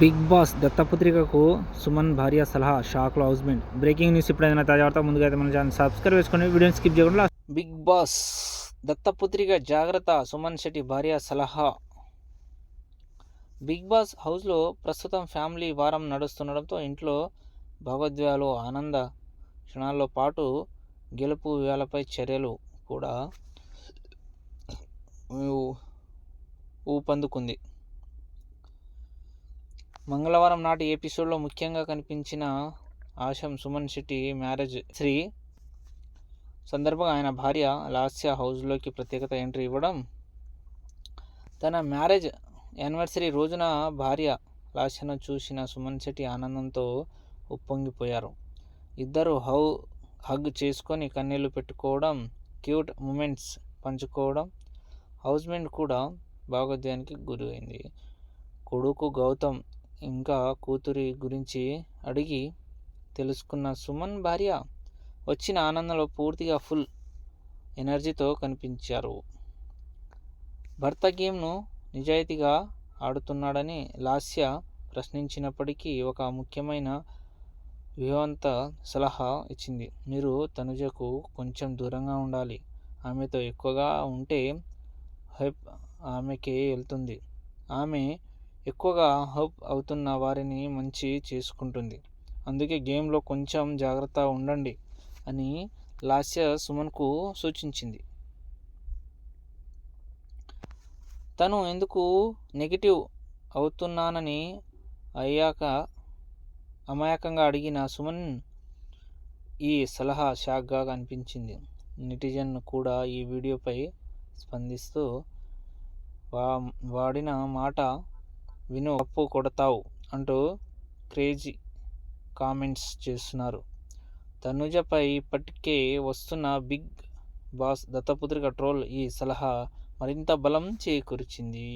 Big boss దత్తపుత్రికకు Suman భార్య సలహా షాక్లో హౌస్మెంట్. బ్రేకింగ్ న్యూస్ ఇప్పుడైనా తాజా వార్త ముందుగా అయితే మన ఛానల్ సబ్స్క్రైబ్ చేసుకొని వీడియోని స్కిప్ చేయకుండా బిగ్ బాస్ దత్తపుత్రిక జాగ్రత్త సుమన్ శెట్టి భార్య సలహా. బిగ్ బాస్ హౌస్లో ప్రస్తుతం ఫ్యామిలీ వారం నడుస్తుండడంతో ఇంట్లో భావోద్వేగాలు ఆనంద క్షణాల్లో పాటు గెలుపు వేలపై చర్యలు కూడా ఊ- ఊపందుకుంది. మంగళవారం నాటి ఎపిసోడ్లో ముఖ్యంగా కనిపించిన ఆశం సుమన్ శెట్టి మ్యారేజ్. శ్రీ సందర్భంగా ఆయన భార్య లాస్య హౌస్లోకి ప్రత్యేకత ఎంట్రీ ఇవ్వడం. తన మ్యారేజ్ యానివర్సరీ రోజున భార్య లాస్యను చూసిన సుమన్ శెట్టి ఆనందంతో ఉప్పొంగిపోయారు. ఇద్దరు హౌ హగ్ చేసుకొని కన్నీళ్ళు పెట్టుకోవడం క్యూట్ మూమెంట్స్ పంచుకోవడం హౌస్మెంట్ కూడా భాగోద్యానికి గురైంది. కొడుకు గౌతమ్ ఇంకా కూతురి గురించి అడిగి తెలుసుకున్న సుమన్ భార్య వచ్చిన ఆనందంలో పూర్తిగా ఫుల్ ఎనర్జీతో కనిపించారు. భర్త గేమ్ను నిజాయితీగా ఆడుతున్నాడని లాస్య ప్రశ్నించినప్పటికీ ఒక ముఖ్యమైన వ్యూహంత సలహా ఇచ్చింది. మీరు తనుజకు కొంచెం దూరంగా ఉండాలి. ఆమెతో ఎక్కువగా ఉంటే హెప్ ఆమెకే వెళ్తుంది. ఆమె ఎక్కువగా హప్ అవుతున్న వారిని మంచి చేసుకుంటుంది. అందుకే గేమ్లో కొంచెం జాగ్రత్త ఉండండి అని లాస్య సుమన్కు సూచించింది. తను ఎందుకు నెగిటివ్ అవుతున్నానని అయ్యాక అమాయకంగా అడిగిన సుమన్ ఈ సలహా షాక్గా కనిపించింది. నెటిజన్ కూడా ఈ వీడియోపై స్పందిస్తూ వా వాడిన మాట విను అప్పు కొడతావు అంటూ క్రేజీ కామెంట్స్ చేస్తున్నారు. తనుజపై ఇప్పటికే వస్తున్న బిగ్ బాస్ దత్తపుత్రిక ట్రోల్ ఈ సలహా మరింత బలం చేకూర్చింది.